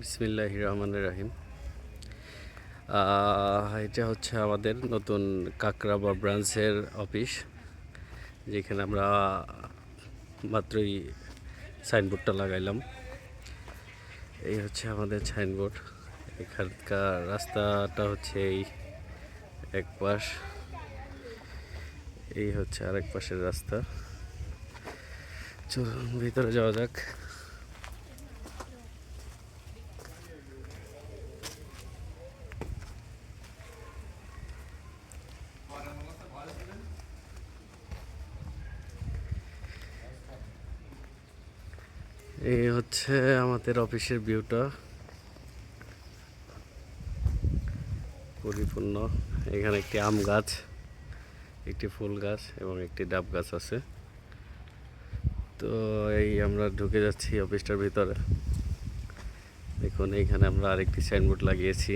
বিসমিল্লাহ রহমান রাহিম। এটা হচ্ছে আমাদের নতুন কাকরা বা ব্রাঞ্চের অফিস, যেখানে আমরা মাত্রই সাইনবোর্ডটা লাগাইলাম। এই হচ্ছে আমাদের সাইনবোর্ড। এখানকার রাস্তাটা হচ্ছে এই এক পাশ। এই হচ্ছে আরেক পাশের রাস্তা। চলুন, ভিতরে যাওয়া যাক। এই হচ্ছে আমাদের অফিসের ভিউটা পরিপূর্ণ। এখানে একটি আম গাছ, একটি ফুল গাছ এবং একটি ডাব গাছ আছে। তো এই আমরা ঢুকে যাচ্ছি অফিসটার ভিতরে। দেখুন এইখানে আমরা আরেকটি সাইনবোর্ড লাগিয়েছি।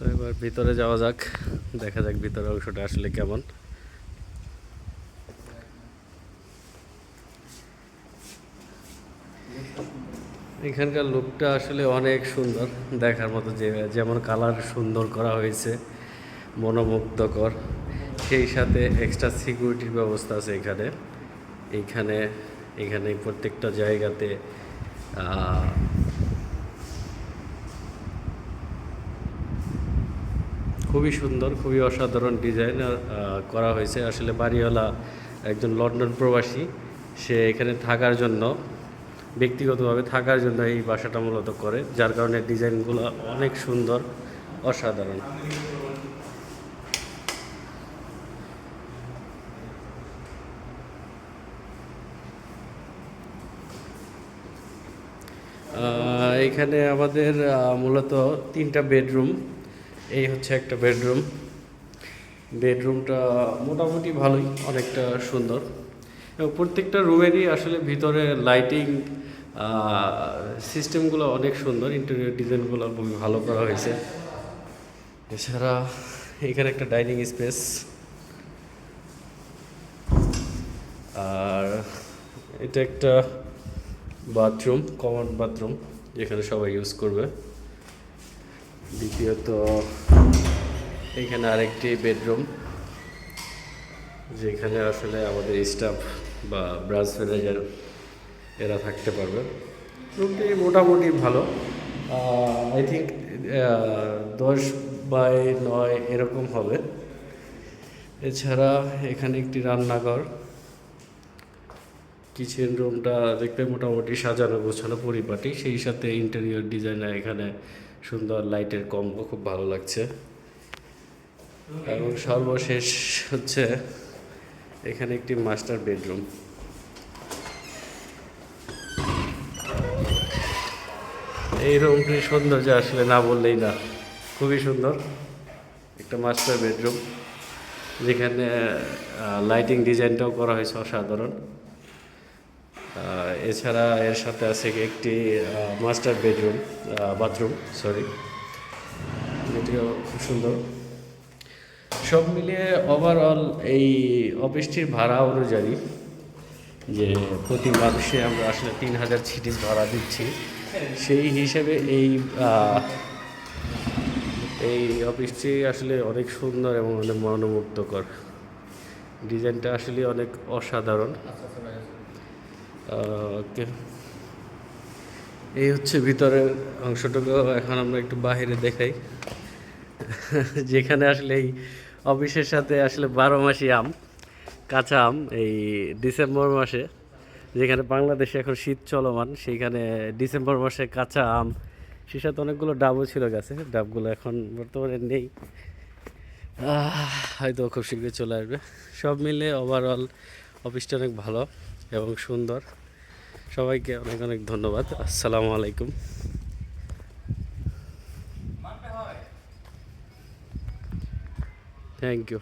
তো এবার ভিতরে যাওয়া যাক, দেখা যাক ভিতরে অংশটা আসলে কেমন। এখানকার লুকটা আসলে অনেক সুন্দর, দেখার মতো যে, যেমন কালার সুন্দর করা হয়েছে, মনোমুগ্ধকর। সেই সাথে এক্সট্রা সিকিউরিটির ব্যবস্থা আছে এখানে। এইখানে এখানে প্রত্যেকটা জায়গাতে খুবই সুন্দর, খুবই অসাধারণ ডিজাইন করা হয়েছে। আসলে বাড়িওয়ালা একজন লন্ডন প্রবাসী, সে এখানে থাকার জন্য, ব্যক্তিগতভাবে থাকার জন্য এই বাসাটা মূলত করে, যার কারণে ডিজাইনগুলো অনেক সুন্দর, অসাধারণ। এখানে আমাদের মূলত তিনটা বেডরুম। এই হচ্ছে একটা বেডরুম। বেডরুমটা মোটামুটি ভালোই, অনেকটা সুন্দর। এবং প্রত্যেকটা রুমেরই আসলে ভিতরে লাইটিং সিস্টেমগুলো অনেক সুন্দর। ইন্টেরিয়র ডিজাইনগুলো খুবই ভালো করা হয়েছে। এছাড়া এখানে একটা ডাইনিং স্পেস। আর এটা একটা বাথরুম, কমন বাথরুম, যেখানে সবাই ইউজ করবে। দ্বিতীয়ত, এখানে আরেকটি বেডরুম, যেখানে আসলে আমাদের স্টাফ বা ব্রাঞ্চ ম্যানেজার এরা থাকতে পারবে। রুমটি মোটামুটি ভালো। আই থিঙ্ক দশ বাই নয় এরকম হবে। এছাড়া এখানে একটি রান্নাঘর। কিচেন রুমটা দেখতে মোটামুটি সাজানো গোছানো পরিপাটি। সেই সাথে ইন্টেরিয়র ডিজাইনার এখানে সুন্দর লাইটের কম্বো, খুব ভালো লাগছে। এবং সর্বশেষ হচ্ছে এখানে একটি মাস্টার বেডরুম। এই রুমটির সৌন্দর্য আসলে না বললেই না, খুবই সুন্দর। একটা মাস্টার বেডরুম, যেখানে লাইটিং ডিজাইনটাও করা হয়েছে অসাধারণ। এছাড়া এর সাথে আছে একটি মাস্টার বেডরুম বাথরুম সরি যেটিও খুব সুন্দর। সব মিলিয়ে ওভারঅল এই অফিসটির ভাড়া অনুযায়ী যে প্রতি মাসে আমরা আসলে তিন হাজার ছিটিস ভাড়া দিচ্ছি, সেই হিসেবে এই এই অফিসটি আসলে অনেক সুন্দর এবং অনেক মনোমুগ্ধকর। ডিজাইনটা আসলে অনেক অসাধারণ। এই হচ্ছে ভিতরের অংশটুকু, এখন আমরা একটু বাইরে দেখাই। যেখানে আসলে এই অফিসের সাথে আসলে বারো মাসি আম, কাঁচা আম, এই ডিসেম্বর মাসে। যেখানে বাংলাদেশে এখন শীত চলমান, সেইখানে ডিসেম্বর মাসে কাঁচা আম সে সাথে অনেকগুলো ডাবও ছিল গাছে। ডাবগুলো এখন বর্তমানে নেই। হয়তো খুব শীঘ্রই চলে আসবে। সব মিলে ওভারঅল অফিসটা অনেক ভালো। এবং সুন্দর। সবাইকে অনেক অনেক ধন্যবাদ। আসসালামু আলাইকুম। Thank you